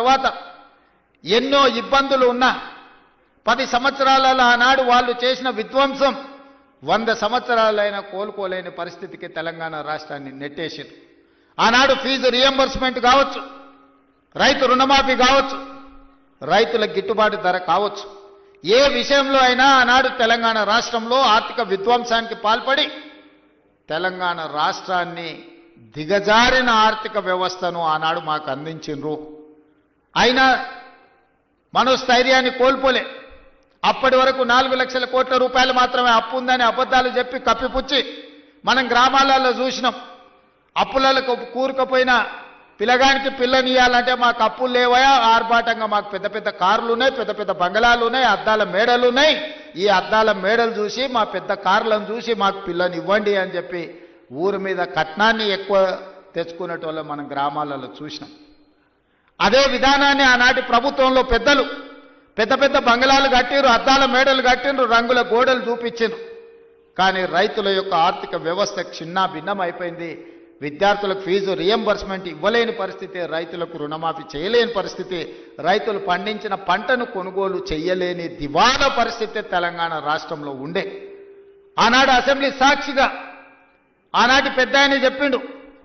తర్వాత ఎన్నో ఇబ్బందులు ఉన్నా పది సంవత్సరాలలో ఆనాడు వాళ్ళు చేసిన విధ్వంసం వంద సంవత్సరాలైనా కోలుకోలేని పరిస్థితికి తెలంగాణ రాష్ట్రాన్ని నెట్టేసింది. ఆనాడు ఫీజు రియంబర్స్మెంట్ కావచ్చు రైతు రుణమాఫీ కావచ్చు రైతుల గిట్టుబాటు ధర కావచ్చు. ఏ విషయంలో అయినా ఆనాడు తెలంగాణ రాష్ట్రంలో ఆర్థిక విధ్వంసానికి పాల్పడి తెలంగాణ రాష్ట్రాన్ని దిగజారిన ఆర్థిక వ్యవస్థను ఆనాడు మాకు అందించిండ్రు. అయినా మనోస్థైర్యాన్ని కోల్పోలే. అప్పటి వరకు నాలుగు లక్షల కోట్ల రూపాయలు మాత్రమే అప్పు ఉందని అబద్ధాలు చెప్పి కప్పిపుచ్చి మనం గ్రామాలలో చూసినాం. అప్పులకు కూరుకపోయిన పిల్లగానికి పిల్లనియాలంటే మాకు అప్పులు లేవయా? ఆర్భాటంగా మాకు పెద్ద పెద్ద కార్లు ఉన్నాయి పెద్ద పెద్ద బంగళాలు ఉన్నాయి అద్దాల మేడలు ఉన్నాయి. ఈ అద్దాల మేడలు చూసి మా పెద్ద కార్లను చూసి మాకు పిల్లని ఇవ్వండి అని చెప్పి ఊరి మీద కట్నాన్ని ఎక్కువ తెచ్చుకునేటోళ్ళు మనం గ్రామాలలో చూసినాం. అదే విధానాన్ని ఆనాటి ప్రభుత్వంలో పెద్దలు పెద్ద పెద్ద బంగళాలు కట్టిరు అద్దాల మేడలు కట్టిండ్రు రంగుల గోడలు చూపించిండ్రు కానీ రైతుల యొక్క ఆర్థిక వ్యవస్థ చిన్న భిన్నం అయిపోయింది విద్యార్థులకు ఫీజు రియంబర్స్మెంట్ ఇవ్వలేని పరిస్థితి రైతులకు రుణమాఫీ చేయలేని పరిస్థితి రైతులు పండించిన పంటను కొనుగోలు చేయలేని దివాలా పరిస్థితి తెలంగాణ రాష్ట్రంలో ఉండే. ఆనాడు అసెంబ్లీ సాక్షిగా ఆనాటి పెద్ద ఆయన చెప్పిండు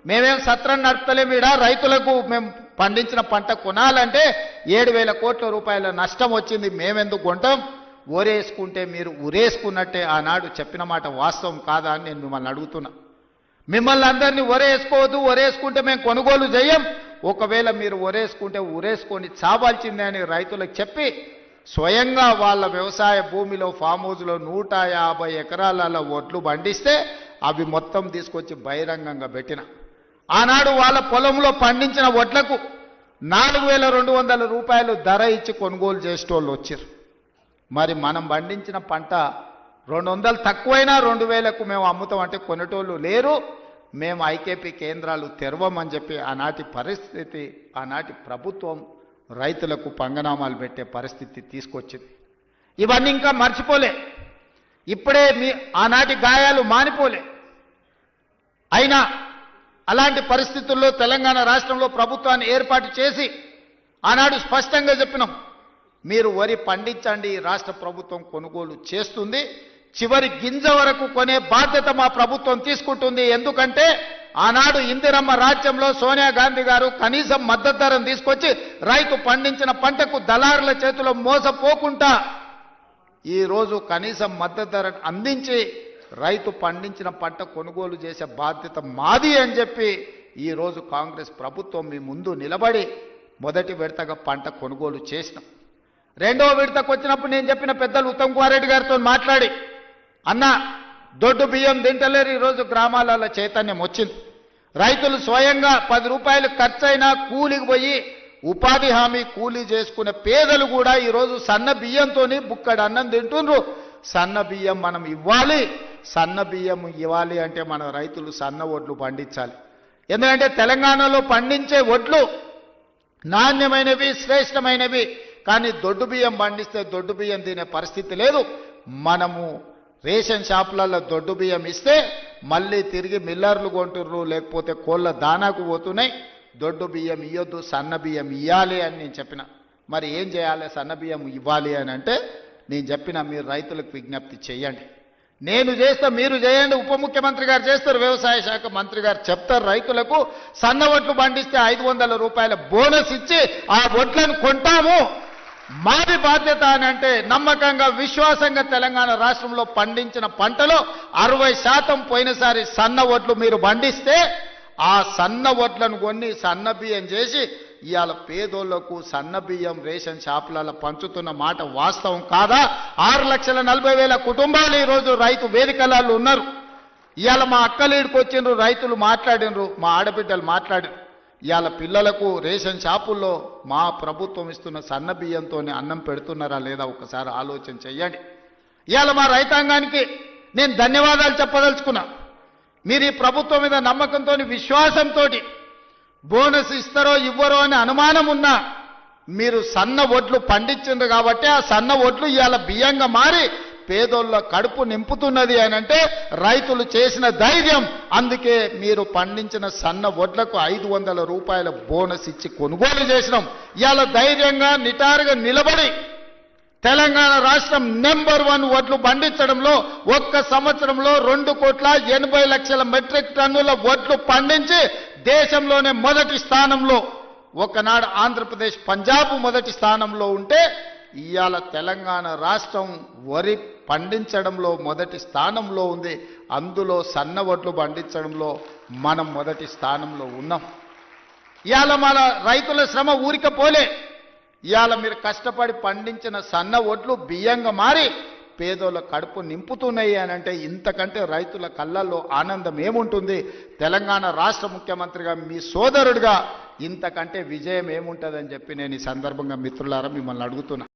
మేమేం సత్రం నడపలేమిడా రైతులకు మేము పండించిన పంట కొనాలంటే ఏడు వేల కోట్ల రూపాయల నష్టం వచ్చింది మేమెందుకు కొంటాం? ఊరేసుకుంటే మీరు ఉరేసుకున్నట్టే ఆనాడు చెప్పిన మాట వాస్తవం కాదా అని నేను మిమ్మల్ని అడుగుతున్నా. మిమ్మల్ని అందరినీ ఒరేసుకోవద్దు ఒరేసుకుంటే మేము కొనుగోలు చేయం. ఒకవేళ మీరు ఒరేసుకుంటే ఉరేసుకొని చావాల్సిందే అని రైతులకు చెప్పి స్వయంగా వాళ్ళ వ్యవసాయ భూమిలో ఫామ్ హౌస్లో నూట యాభై ఎకరాలలో ఒడ్లు పండిస్తే అవి మొత్తం తీసుకొచ్చి బహిరంగంగా పెట్టిన. ఆనాడు వాళ్ళ పొలంలో పండించిన వడ్లకు నాలుగు వేల రెండు వందల రూపాయలు ధర ఇచ్చి కొనుగోలు చేసేటోళ్ళు వచ్చారు. మరి మనం పండించిన పంట రెండు వందలు తక్కువైనా రెండు వేలకు మేము అమ్ముతాం అంటే కొనేటోళ్ళు లేరు. మేము ఐకేపీ కేంద్రాలు తెరవమని చెప్పి ఆనాటి పరిస్థితి ఆనాటి ప్రభుత్వం రైతులకు పంగనామాలు పెట్టే పరిస్థితి తీసుకొచ్చింది. ఇవన్నీ ఇంకా మర్చిపోలే. ఇప్పుడే మీ ఆనాటి గాయాలు మానిపోలే. అయినా అలాంటి పరిస్థితుల్లో తెలంగాణ రాష్ట్రంలో ప్రభుత్వాన్ని ఏర్పాటు చేసి ఆనాడు స్పష్టంగా చెప్పినాం. మీరు వరి పండించండి రాష్ట్ర ప్రభుత్వం కొనుగోలు చేస్తుంది. చివరి గింజ వరకు కొనే బాధ్యత మా ప్రభుత్వం తీసుకుంటుంది. ఎందుకంటే ఆనాడు ఇందిరమ్మ రాజ్యంలో సోనియా గాంధీ గారు కనీసం మద్దతు ధరను తీసుకొచ్చి రైతు పండించిన పంటకు దళారుల చేతిలో మోసపోకుండా ఈరోజు కనీసం మద్దతు ధరను అందించి రైతు పండించిన పంట కొనుగోలు చేసే బాధ్యత మాది అని చెప్పి ఈరోజు కాంగ్రెస్ ప్రభుత్వం మీ ముందు నిలబడి మొదటి విడతగా పంట కొనుగోలు చేసినాం. రెండవ విడతకు వచ్చినప్పుడు నేను చెప్పిన పెద్దలు ఉత్తమ్ కుమార్ రెడ్డి గారితో మాట్లాడి అన్న దొడ్డు బియ్యం తింటలేరు ఈరోజు గ్రామాలలో చైతన్యం వచ్చింది. రైతులు స్వయంగా పది రూపాయలు ఖర్చైనా కూలికి పోయి ఉపాధి హామీ కూలీ చేసుకునే పేదలు కూడా ఈరోజు సన్న బియ్యంతోని బుక్కడు అన్నం తింటుండ్రు. సన్న బియ్యం మనం ఇవ్వాలి సన్న బియ్యం ఇవ్వాలి అంటే మన రైతులు సన్న ఒడ్లు పండించాలి. ఎందుకంటే తెలంగాణలో పండించే ఒడ్లు నాణ్యమైనవి శ్రేష్టమైనవి. కానీ దొడ్డు బియ్యం పండిస్తే దొడ్డు బియ్యం తినే పరిస్థితి లేదు. మనము రేషన్ షాపులలో దొడ్డు బియ్యం ఇస్తే మళ్ళీ తిరిగి మిల్లర్లు కొంటుర్రు లేకపోతే కోళ్ళ దానాకు పోతున్నాయి. దొడ్డు బియ్యం ఇవ్వద్దు సన్న బియ్యం ఇవ్వాలి అని నేను చెప్పిన. మరి ఏం చేయాలి? సన్న బియ్యం ఇవ్వాలి అని అంటే నేను చెప్పిన మీరు రైతులకు విజ్ఞప్తి చేయండి. నేను చేస్తా మీరు చేయండి ఉప ముఖ్యమంత్రి గారు చేస్తారు వ్యవసాయ శాఖ మంత్రి గారు చెప్తారు రైతులకు సన్న వడ్లు పండిస్తే ఐదు వందల రూపాయల బోనస్ ఇచ్చి ఆ వడ్లను కొంటాము. మాది బాధ్యత అని అంటే నమ్మకంగా విశ్వాసంగా తెలంగాణ రాష్ట్రంలో పండించిన పంటలో అరవై శాతం పోయినసారి సన్న వడ్లు మీరు పండిస్తే ఆ సన్న వడ్లను కొన్ని సన్న బియ్యం చేసి ఇవాళ పేదోళ్ళకు సన్న బియ్యం రేషన్ షాపులలో పంచుతున్న మాట వాస్తవం కాదా? ఆరు లక్షల నలభై వేల కుటుంబాలు ఈరోజు రైతు వేదికలలో ఉన్నారు. ఇవాళ మా అక్కలీడికి వచ్చిండ్రు రైతులు మాట్లాడినరు మా ఆడబిడ్డలు మాట్లాడినరు. ఇవాళ పిల్లలకు రేషన్ షాపుల్లో మా ప్రభుత్వం ఇస్తున్న సన్న బియ్యంతో అన్నం పెడుతున్నారా లేదా ఒకసారి ఆలోచన చెయ్యండి. ఇవాళ మా రైతాంగానికి నేను ధన్యవాదాలు చెప్పదలుచుకున్నా. మీరు ఈ ప్రభుత్వం మీద నమ్మకంతో విశ్వాసంతో బోనస్ ఇస్తారో ఇవ్వరో అని అనుమానం ఉన్నా మీరు సన్న ఒడ్లు పండించిండ్రు కాబట్టి ఆ సన్న ఒడ్లు ఇవాళ బియ్యంగా మారి పేదోళ్ళ కడుపు నింపుతున్నది అని అంటే రైతులు చేసిన ధైర్యం. అందుకే మీరు పండించిన సన్న వడ్లకు ఐదు వందల రూపాయల బోనస్ ఇచ్చి కొనుగోలు చేసినాం. ఇవాళ ధైర్యంగా నిటారుగా నిలబడి తెలంగాణ రాష్ట్రం నెంబర్ వన్ వడ్లు పండించడంలో ఒక్క సంవత్సరంలో రెండు కోట్ల ఎనభై లక్షల మెట్రిక్ టన్నుల వడ్లు పండించి దేశంలోనే మొదటి స్థానంలో ఒకనాడు ఆంధ్రప్రదేశ్ పంజాబ్ మొదటి స్థానంలో ఉంటే ఇవాళ తెలంగాణ రాష్ట్రం వరి పండించడంలో మొదటి స్థానంలో ఉంది. అందులో సన్న వడ్లు పండించడంలో మనం మొదటి స్థానంలో ఉన్నాం. ఇవాళ మన రైతుల శ్రమ ఊరిక పోలే. ఇవాళ మీరు కష్టపడి పండించిన సన్న ఒడ్లు బియ్యంగా మారి పేదోళ్ళ కడుపు నింపుతున్నాయి అని అంటే ఇంతకంటే రైతుల కళ్ళల్లో ఆనందం ఏముంటుంది? తెలంగాణ రాష్ట్ర ముఖ్యమంత్రిగా మీ సోదరుడిగా ఇంతకంటే విజయం ఏముంటుందని చెప్పి నేను ఈ సందర్భంగా మిత్రులారా మిమ్మల్ని అడుగుతున్నా.